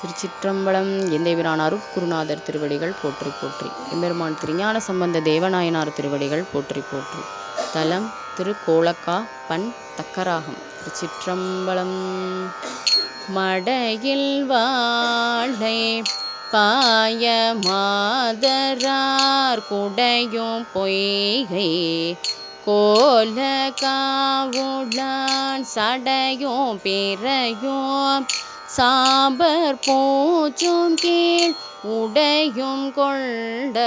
திருச்சிற்றம்பலம் எந்தேவிரான் அருட்குருநாதர் திருவடிகள் போற்றி போற்றி. எம்பெருமான் திருஞான சம்பந்த தேவநாயனார் திருவடிகள் போற்றி போற்றி. தலம் திரு கோலக்கா பண் தக்கராகம். திருச்சிற்றம்பலம் மடையில் வாழை பாய மாதரார் குடையும் பொய்கை கோல காவுளான் சடையும் பிறையும் சாம்பர் பூச்சும் கீழ் உடையும் கொண்ட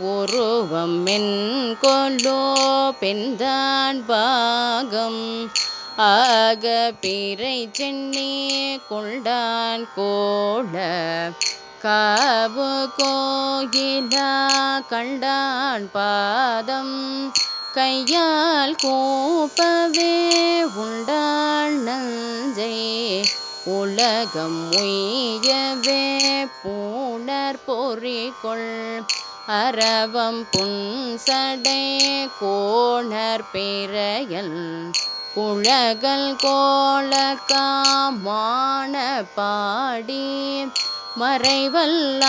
உருவம் என் கொல்லோ பெண்தான் பாகம். ஆக பிறை சென்னி கொண்டான் கோள காவு கோயிலா கண்டான் பாதம். கையால் கூப்பவே உண்டாள் நஞ்சை உலகம் உய்யவே பூணர் பொறிகொள் அரவம் புன்சடை கோணர் பிறையல் குழகல் கோலக்காமான பாடி மறைவல்லானையே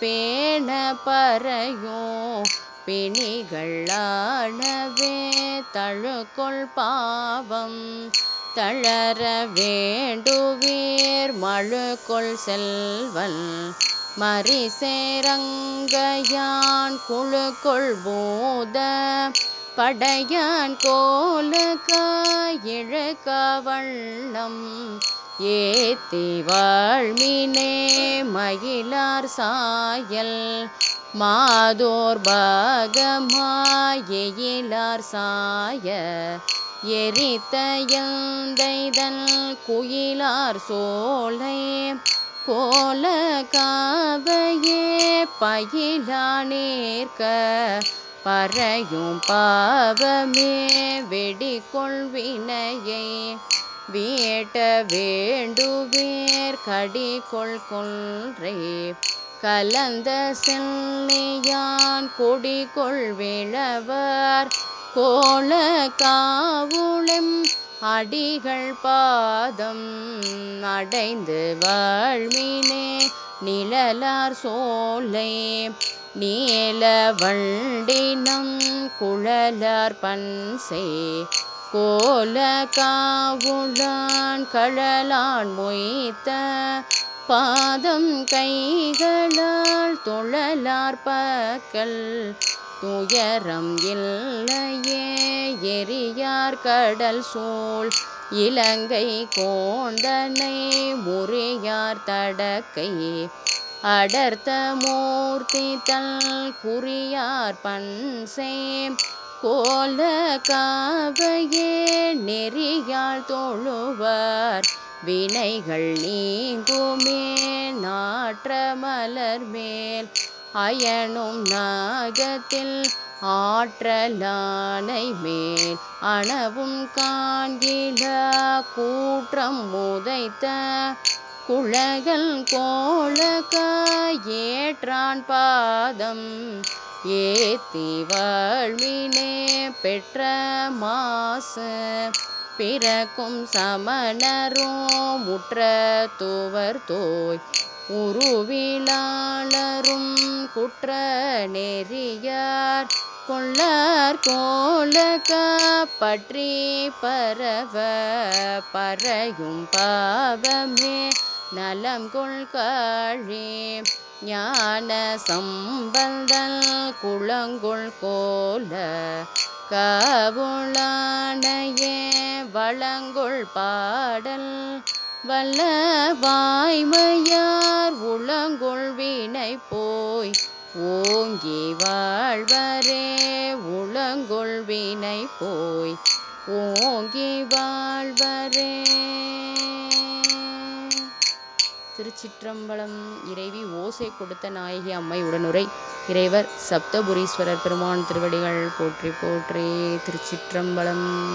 பேண பறையோ பிணிகளானவே தழுக்கொள் பாவம். தளர வேண்டுவீர் மழுக்கொள் செல்வன் மறிசேரங்கையான் குழுக்கொள் பூத. படையான் கோலக்காயிழுக்க வண்ணம் ஏத்தி வாழ்மினே மயிலார் சாயல். மாதோர் பாகமாயிலார் சாய. எரித்த எந்தைதன் குயிலார் சோலை கோல காவையே பயிலா நேர்க்க பறையும் பாவமே வெடிகொள்வினையை வீட்ட வேண்டுவேர் கடிகொள் கொன்றை. கலந்த செல்லியான் கொடிகொள் விழவர் கோல காவுளம் அடிகள் பாதம் அடைந்து வாழ்மினே நிழலார் சோலை நீல வண்டினம் குழலார் பன்சை கோல காவுளான் கழலான் மொய்த்த பாதம் கைகளால் தொழலார் பக்கல் துயரம் இல்லையே எரியார் கடல் சூழ். இலங்கை கோந்தனை முறையார் தடக்கை அடர்த்த மூர்த்தி தல் குறியார் பன்சே கோல காவையே நெறியால் தொழுவார். வினைகள் நீங்குமே நாற்ற மலர் மேல். அயனும் நாகத்தில் ஆற்றலானை மேல் அணவும் காண்கில கூற்றம் முதைத்த குழகல் கோழக ஏற்றான் பாதம். ஏத்தி வாழ்வினே பெற்ற மாசு பிறக்கும் சமணரும் முற்ற துவர் தோய் உருவிலாளரும் குற்ற நெறியார் கொள்ளார் கோலக பற்றி பரவ பறையும் பாவமே. நலம் கொள்காழே ஞான சம்பந்தல் குளங்கொள் கோல காவுளானையே வளங்கொள் பாடல் வல்ல வாய்மையார் உளங்கொள்வினை போய் ஓங்கி வாழ்வரே உளங்கொள்வினை போய் ஓங்கி வாழ்வரே. திருச்சிற்றம்பலம் இறைவி ஓசை கொடுத்த நாயகி அம்மை உடனுரை. இறைவர் சப்தபுரீஸ்வரர் பெருமான் திருவடிகள் போற்றி போற்றி திருச்சிற்றம்பலம்.